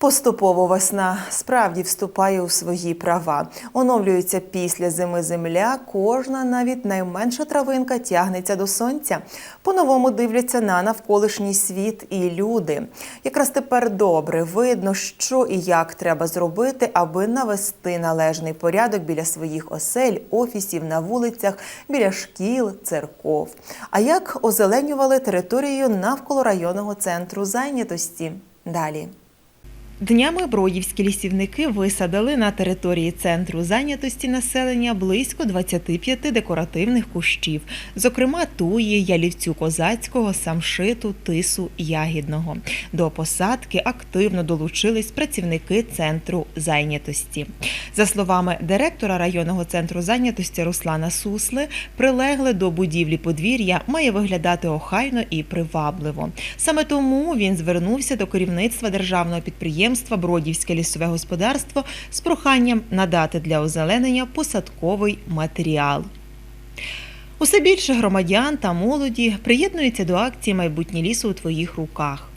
Поступово весна справді вступає у свої права. Оновлюється після зими земля. Кожна, навіть найменша травинка, тягнеться до сонця. По-новому дивляться на навколишній світ і люди. Якраз тепер добре видно, що і як треба зробити, аби навести належний порядок біля своїх осель, офісів, на вулицях, біля шкіл, церков. А як озеленювали територію навколо районного центру зайнятості? Далі. Днями бродівські лісівники висадили на території центру зайнятості населення близько 25 декоративних кущів, зокрема туї, ялівцю козацького, самшиту, тису, ягідного. До посадки активно долучились працівники центру зайнятості. За словами директора районного центру зайнятості Руслана Сусли, прилегле до будівлі подвір'я має виглядати охайно і привабливо. Саме тому він звернувся до керівництва державного підприємства Бродівське лісове господарство з проханням надати для озеленення посадковий матеріал. Усе більше громадян та молоді приєднуються до акції Майбутнє лісу у твоїх руках.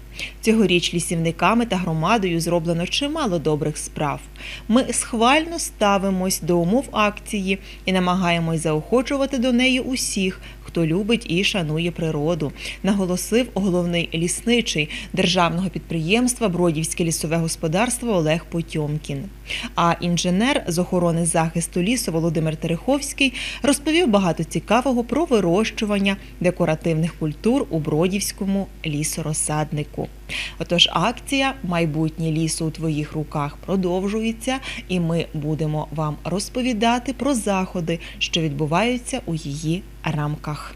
Цьогоріч лісівниками та громадою зроблено чимало добрих справ. Ми схвально ставимось до умов акції і намагаємось заохочувати до неї усіх, хто любить і шанує природу, наголосив головний лісничий державного підприємства Бродівське лісове господарство Олег Потьомкін. А інженер з охорони захисту лісу Володимир Тереховський розповів багато цікавого про вирощування декоративних культур у Бродівському лісорозсаднику. Отож, акція Майбутнє лісу у твоїх руках продовжується, і ми будемо вам розповідати про заходи, що відбуваються у її рамках.